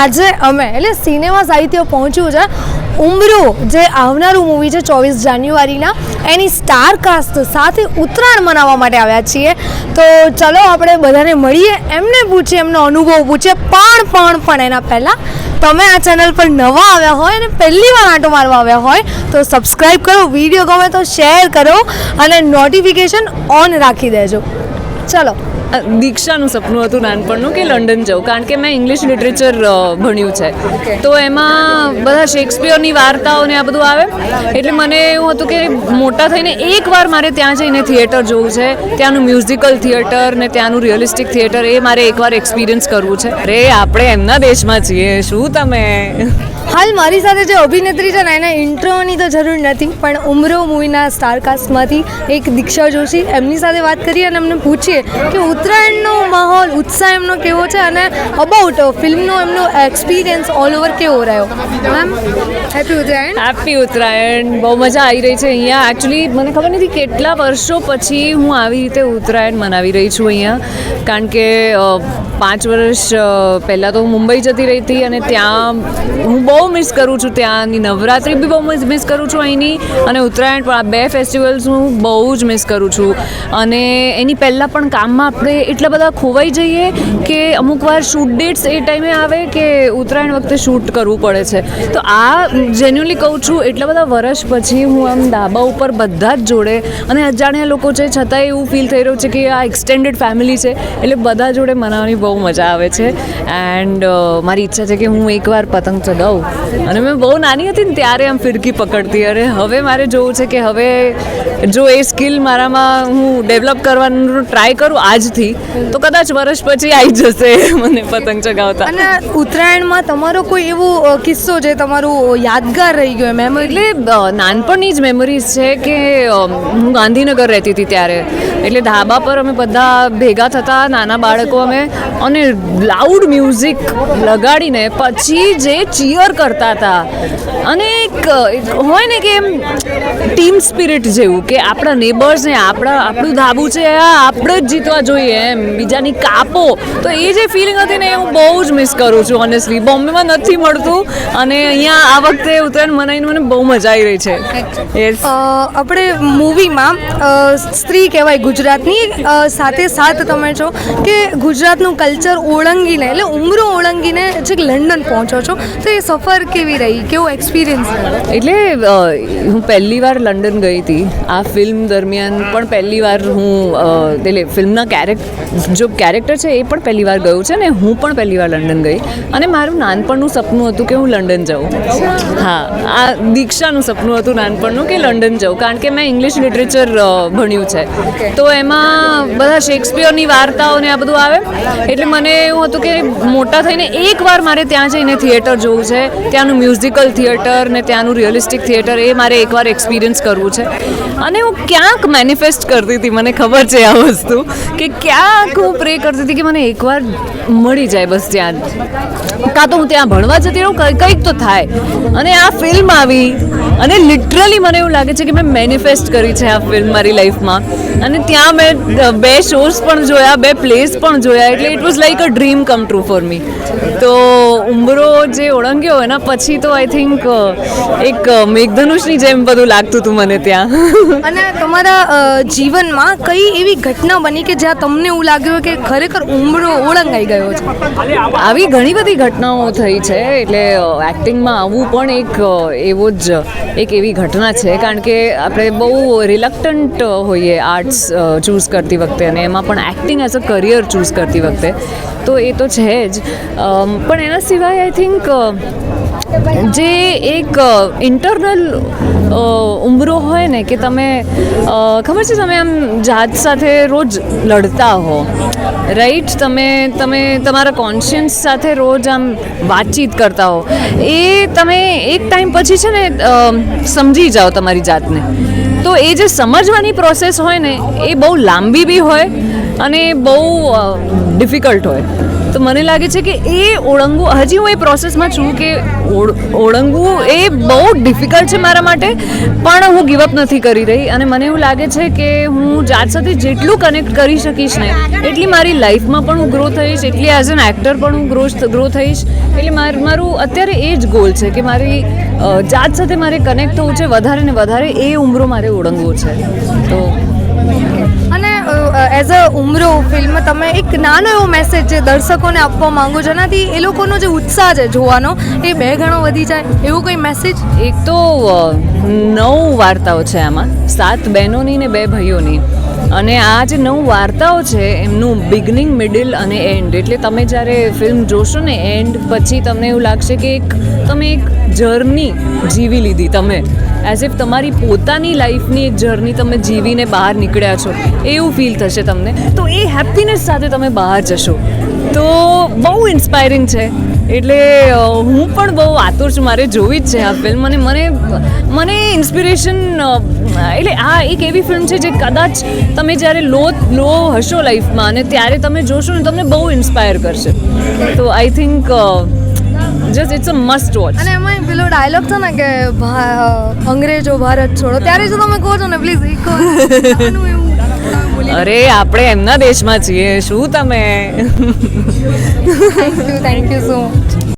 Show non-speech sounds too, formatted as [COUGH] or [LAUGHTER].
આજે અમે, એટલે સિનેમા સાહિત્ય પહોંચ્યું છે. ઉમરું જે આવનારું મૂવી છે ચોવીસ જાન્યુઆરીના, એની સ્ટાર કાસ્ટ સાથે ઉત્તરાયણ મનાવવા માટે આવ્યા છીએ. તો ચલો આપણે બધાને મળીએ, એમને પૂછીએ, એમનો અનુભવ પૂછીએ. પણ પણ પણ એના પહેલાં તમે આ ચેનલ પર નવા આવ્યા હોય અને પહેલી વાર આંટો મારવા આવ્યા હોય, તો સબસ્ક્રાઈબ કરો વીડિયો ગમે તો શેર કરો અને નોટિફિકેશન ઓન રાખી દેજો. ચલો. દીક્ષાનું સપનું હતું નાનપણનું કે લંડન જવું કારણ કે મેં ઇંગ્લિશ લિટરેચર ભણ્યું છે. તો એમાં બધા શેક્સપિયરની વાર્તાઓને આ બધું આવે. એટલે મને એવું હતું કે મોટા થઈને એકવાર મારે ત્યાં જઈને થિયેટર જોવું છે. ત્યાંનું મ્યુઝિકલ થિયેટર ને ત્યાંનું રિયલિસ્ટિક થિયેટર એ મારે એકવાર એક્સપિરિયન્સ કરવું છે. અરે આપણે એમના દેશમાં છીએ. શું તમે? હાલ મારી સાથે જે અભિનેત્રી છે ને એના ઇન્ટ્રોની તો જરૂર નથી પણ ઉમરો મૂવીના સ્ટારકાસ્ટમાંથી એક દીક્ષા જોશી. એમની સાથે વાત કરીએ અને એમને પૂછીએ કે ઉત્તરાયણનો માહોલ ઉત્સાહ એમનો કેવો છે અને અબાઉટ ફિલ્મનો એમનો એક્સપિરિયન્સ ઓલ ઓવર કેવો રહ્યો? Ma'am happy Uttarayan. Happy Uttarayan. બહુ મજા આવી રહી છે અહીંયા. એકચ્યુઅલી મને ખબર નથી કેટલા વર્ષો પછી હું આવી રીતે ઉત્તરાયણ મનાવી રહી છું અહીંયા. કારણ કે પાંચ વર્ષ પહેલાં તો હું મુંબઈ જતી રહી હતી અને ત્યાં હું બહુ મિસ કરું છું. ત્યાંની નવરાત્રિ બી બહુ મિસ કરું છું અહીંની અને ઉત્તરાયણ પણ આ બે ફેસ્ટિવલ્સ હું બહુ જ મિસ કરું છું. અને એની પહેલાં પણ કામમાં આપણે એટલા બધા ખોવાઈ જઈએ કે અમુક વાર શૂટ ડેટ્સ એ ટાઈમે આવે કે ઉત્તરાયણ વખતે શૂટ કરવું પડે છે. તો આ જેન્યુઅલી કહું છું, એટલા બધા વર્ષ પછી હું આમ ધાબા ઉપર બધા જ જોડે અને અજાણ્યા લોકો છે, છતાંય એવું ફીલ થઈ રહ્યું છે કે આ એક્સટેન્ડેડ ફેમિલી છે. એટલે બધા જોડે મનાવવાની બહુ મજા આવે છે. એન્ડ મારી ઈચ્છા છે કે હું એકવાર પતંગ ચગાવું. અને મેં બહુ નાની હતી ને ત્યારે આમ ફિરકી પકડતી. અરે હવે મારે જોવું છે કે હવે જો એ સ્કિલ મારામાં હું ડેવલપ કરવાનું ટ્રાય કરું આજથી તો કદાચ વર્ષ પછી આવી જશે મને પતંગ ચગાવતા. અને ઉત્તરાયણમાં તમારો કોઈ એવો કિસ્સો જે તમારું યાદગાર રહી ગયો મેમરી એટલે નાનપણની જ મેમરીઝ છે કે હું ગાંધીનગર રહેતી હતી ત્યારે. એટલે ધાબા પર અમે બધા ભેગા થતા નાના બાળકો અમે અને લાઉડ મ્યુઝિક લગાડીને પછી જે ચીયર કરતા હતા. અને એક હોય ને કે એમ ટીમ સ્પિરિટ જેવું કે આપણા નેબર્સને આપણા, આપણું ધાબું છે, આ આપણે જ જીતવા જોઈએ એમ, બીજાની કાપો. તો એ જે ફિલિંગ હતી ને એ હું બહુ જ મિસ કરું છું ઓનેસ્ટલી બોમ્બેમાં નથી મળતું અને અહીંયા આ વખતે ઉત્તરાયણ મનાવીને મને બહુ મજા આવી રહી છે. આપણે મૂવીમાં સ્ત્રી કહેવાય ગુજરાતની સાથે સાથ તમે છો. કે ગુજરાતનું કલ્ચર ઓળંગીને એટલે ઉમરો ઓળંગીને છેક લંડન પહોંચો છો. તો એ સફર કેવી રહી? કેવો એક્સપિરિયન્સ એટલે હું પહેલી વાર લંડન ગઈ હતી. આ ફિલ્મ દરમિયાન પણ પહેલી વાર હું એટલે ફિલ્મના કેરેક્ટર જો કેરેક્ટર છે એ પણ પહેલી વાર ગયું છે ને હું પણ પહેલી વાર લંડન ગઈ. અને મારું નાનપણનું સપનું હતું કે હું લંડન જાઉં. હા આ દીક્ષાનું સપનું હતું નાનપણનું કે લંડન જાઉં. કારણ કે મેં ઇંગ્લિશ લિટરેચર ભણ્યું છે. તો એમાં બધા શેક્સપિયરની વાર્તાઓ ને આ બધું આવે. એટલે મને એવું હતું કે મોટા થઈને એકવાર મારે ત્યાં જઈને થિયેટર જોવું છે. ત્યાંનું મ્યુઝિકલ થિયેટર ને ત્યાંનું રિયલિસ્ટિક થિયેટર એ મારે એકવાર એક્સપિરિયન્સ કરવું છે. અને હું ક્યાંક મેનિફેસ્ટ કરતી હતી, મને ખબર છે આ વસ્તુ, કે ક્યાંક હું પ્રે કરતી હતી કે મને એકવાર મળી જાય બસ ત્યાં. કાં તો હું ત્યાં ભણવા જતી રહું, કંઈ- કંઈક તો થાય. અને આ ફિલ્મ આવી, અને લિટરલી મને એવું લાગે છે કે મેં મેનિફેસ્ટ કરી છે આ ફિલ્મ મારી લાઈફમાં અને ત્યાં મેં બે શોઝ પણ જોયા, બે પ્લેસ પણ જોયા એટલે it was like a dream come true for me તો ઉંબરો જે ઓળંગ્યો એના પછી તો આઈ થિંક એક મેઘધનુષની જેમ બધું લાગતું હતું મને ત્યાં. [LAUGHS] અને તમારા જીવનમાં કઈ એવી ઘટના બની કે જ્યાં તમને એવું લાગ્યું કે ખરેખર ઉમરો ઓળંગાઈ ગયો છે? આવી ઘણી બધી ઘટનાઓ થઈ છે એટલે એક્ટિંગમાં આવવું પણ એક એવો જ એક એવી ઘટના છે. કારણ કે આપણે બહુ રિલક્ટન્ટ હોઈએ આર્ટ્સ ચૂઝ કરતી વખતે અને એમાં પણ acting as a career choose કરતી વખતે. તો એ તો છે જ. પણ એના સિવાય આઈ થિંક જે એક ઇન્ટરનલ ઉમરો હોય ને કે તમે ખબર છે તમે આમ જાત સાથે રોજ લડતા હો રાઈટ તમે તમે તમારા કોન્શિયન્સ સાથે રોજ આમ વાતચીત કરતા હો. એ તમે એક ટાઈમ પછી છે ને સમજી જાઓ તમારી જાતને. તો એ જે સમજવાની પ્રોસેસ હોય ને, એ બહુ લાંબી બી હોય અને બહુ ડિફિકલ્ટ હોય. તો મને લાગે છે કે એ ઓળંગવું હજી હું એ પ્રોસેસમાં છું કે ઓળ- ઓળંગવું એ બહુ ડિફિકલ્ટ છે મારા માટે, પણ હું ગિવઅપ નથી કરી રહી. અને મને એવું લાગે છે કે હું જાત સાથે જેટલું કનેક્ટ કરી શકીશ ને, એટલી મારી લાઈફમાં પણ હું ગ્રો થઈશ, એટલી એઝ એન એક્ટર પણ હું ગ્રો ગ્રો થઈશ. એટલે માર અત્યારે એ જ ગોલ છે કે મારી જાત સાથે મારે કનેક્ટ થવું છે વધારે ને વધારે, એ ઉમરો મારે ઓળંગવો છે. તો એઝ અ ઉમરો ફિલ્મ તમે એક નાનો એવો મેસેજ જે દર્શકોને આપવા માંગો છો. એ લોકોનો જે ઉત્સાહ છે જોવાનો, એ બે ગણો વધી જાય. એવો કોઈ મેસેજ એક તો નવ વાર્તાઓ છે આમાં. સાત બહેનોની ને બે ભાઈઓની. અને આ જે નવ વાર્તાઓ છે, એમનું બિગનિંગ મિડિલ અને એન્ડ એટલે તમે જ્યારે ફિલ્મ જોશો ને એન્ડ પછી તમને એવું લાગશે કે એક, તમે એક જર્ની જીવી લીધી તમે. એઝ ઇફ તમારી પોતાની લાઈફની એક જર્ની તમે જીવીને બહાર નીકળ્યા છો. એવું ફીલ થશે તમને. તો એ હેપીનેસ સાથે તમે બહાર જશો. તો બહુ ઇન્સ્પાયરિંગ છે. એટલે હું પણ બહુ આતુર છું મારે જોવી જ છે આ ફિલ્મ અને મને મને ઇન્સ્પિરેશન એટલે આ એક એવી ફિલ્મ છે જે કદાચ તમે જ્યારે લો લો હશો લાઈફમાં અને ત્યારે તમે જોશો ને તમને બહુ ઇન્સ્પાયર કરશે. તો I think just it's a must watch અને એમાં પેલો ડાયલોગ છે ને કે અંગ્રેજો ભારત છોડો. ત્યારે જો તમે કહો છો ને પ્લીઝ એવું [LAUGHS] અરે આપણે એમના દેશમાં છીએ. શું તમે? Thank you thank you so much